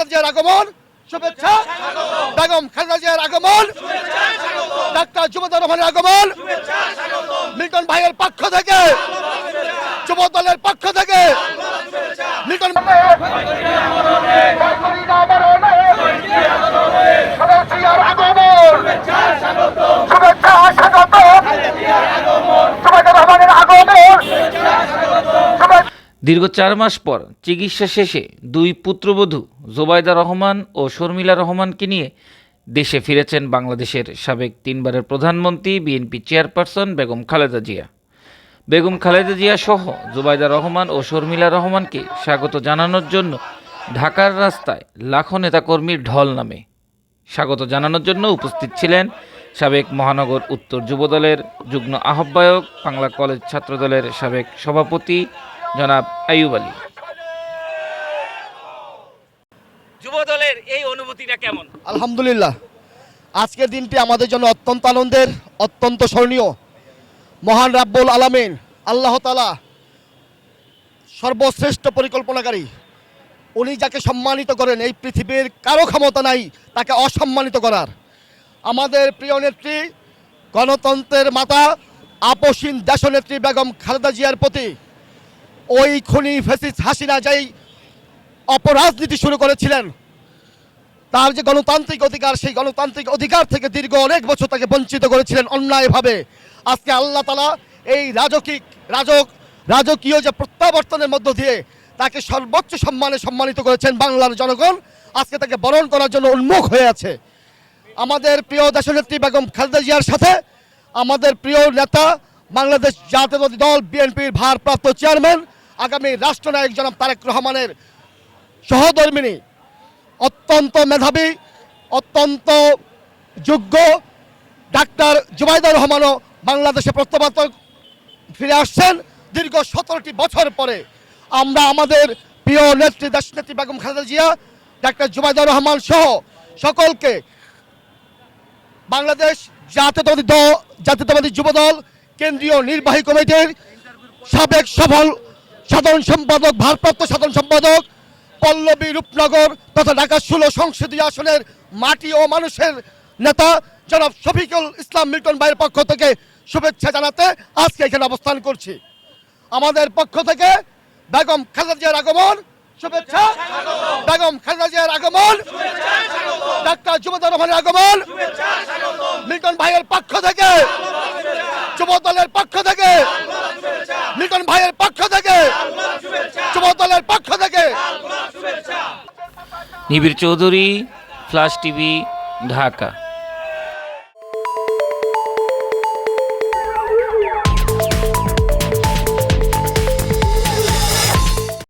খালেদা জিয়ার আগমন, শুভেচ্ছা। বেগম খালেদা জিয়ার আগমন, ডাক্তার যুবদল রহমানের আগমন, মিল্টন ভাইয়ের পক্ষ থেকে যুব দলের পক্ষ থেকে মিল্টন শুভেচ্ছা স্বাগত যুবদল রহমানের আগমন দীর্ঘ চার মাস পর চিকিৎসা শেষে দুই পুত্রবধূ জোবায়দা রহমান ও শর্মিলা রহমানকে নিয়ে দেশে ফিরেছেন বাংলাদেশের সাবেক তিনবারের প্রধানমন্ত্রী, বিএনপি চেয়ারপারসন বেগম খালেদা জিয়া। বেগম খালেদা জিয়া সহ জুবাইদা রহমান ও শর্মিলা রহমানকে স্বাগত জানানোর জন্য ঢাকার রাস্তায় লাখো নেতাকর্মীর ঢল নামে স্বাগত জানানোর জন্য উপস্থিত ছিলেন সাবেক মহানগর উত্তর যুবদলের যুগ্ম আহ্বায়ক, বাংলা কলেজ ছাত্রদলের সাবেক সভাপতি জনাব আইয়ুব আলী। যুবদলের এই অনুভূতিটা কেমন? আলহামদুলিল্লাহ। আজকের দিনটি আমাদের জন্য অত্যন্ত আনন্দের অত্যন্ত স্মরণীয়। মহান রাব্বুল আলামিন আল্লাহ তালা সর্বশ্রেষ্ঠ পরিকল্পনাকারী। উনি যাকে সম্মানিত করেন এই পৃথিবীর কারও ক্ষমতা নাই তাকে অসম্মানিত করার। আমাদের প্রিয় নেত্রী গণতন্ত্রের মাতা আপসীন দেশনেত্রী বেগম খালেদা জিয়ার প্রতি ওই খুনি ফেসিস হাসিনা যেই অপরাজনীতি শুরু করেছিলেন, তার যে গণতান্ত্রিক অধিকার, সেই গণতান্ত্রিক অধিকার থেকে দীর্ঘ অনেক বছর তাকে বঞ্চিত করেছিলেন অন্যায়ভাবে। আজকে আল্লাহ তালা এই রাজকিক রাজক, রাজকীয় যে প্রত্যাবর্তনের মধ্য দিয়ে তাকে সর্বোচ্চ সম্মানে সম্মানিত করেছেন বাংলার জনগণ, আজকে তাকে বরণ করার জন্য উন্মুখ হয়ে আছে। আমাদের প্রিয় দেশনেত্রী বেগম খালেদা জিয়ার সাথে আমাদের প্রিয় নেতা বাংলাদেশ জাতীয়তাবাদী দল, বিএনপির ভারপ্রাপ্ত চেয়ারম্যান আগামী রাষ্ট্রনায়ক জনাব তারেক রহমানের সহধর্মিনী, অত্যন্ত মেধাবী, অত্যন্ত যোগ্য ডাক্তার জুবাইদা রহমানও বাংলাদেশে প্রত্যাবর্তন ফিরে আসছেন। দীর্ঘ সতেরোটি বছর পরে আমরা আমাদের প্রিয় নেত্রী, দেশনেত্রী বেগম খালেদা জিয়া, ডাক্তার জুবাইদা রহমান সহ সকলকে বাংলাদেশ জাতীয়তাবাদী দল জাতীয়তাবাদী যুবদল, কেন্দ্রীয় নির্বাহী কমিটির সাবেক সফল সাধারণ সম্পাদক, ভারপ্রাপ্ত সাধারণ সম্পাদক পল্লবী রূপনগর তথা ঢাকা ষোলো সংসদীয় আসনের মাটি ও মানুষের নেতা জনাব শফিকুল ইসলাম মিল্টন ভাইয়ের পক্ষ থেকে শুভেচ্ছা জানাতে আজকে এখানে অবস্থান করছি। আমাদের পক্ষ থেকে বেগম খালেদা জিয়ার আগমন, শুভেচ্ছা। বেগম খালেদা জিয়ার আগমন, ডাক্তার যুবদল রহমানের আগমন, মিল্টন ভাইয়ের পক্ষ থেকে, যুবদলের পক্ষ থেকে, মিল্টন ভাইয়ের পক্ষ থেকে নিবিড় চৌধুরী ফ্লাশ টিভি ঢাকা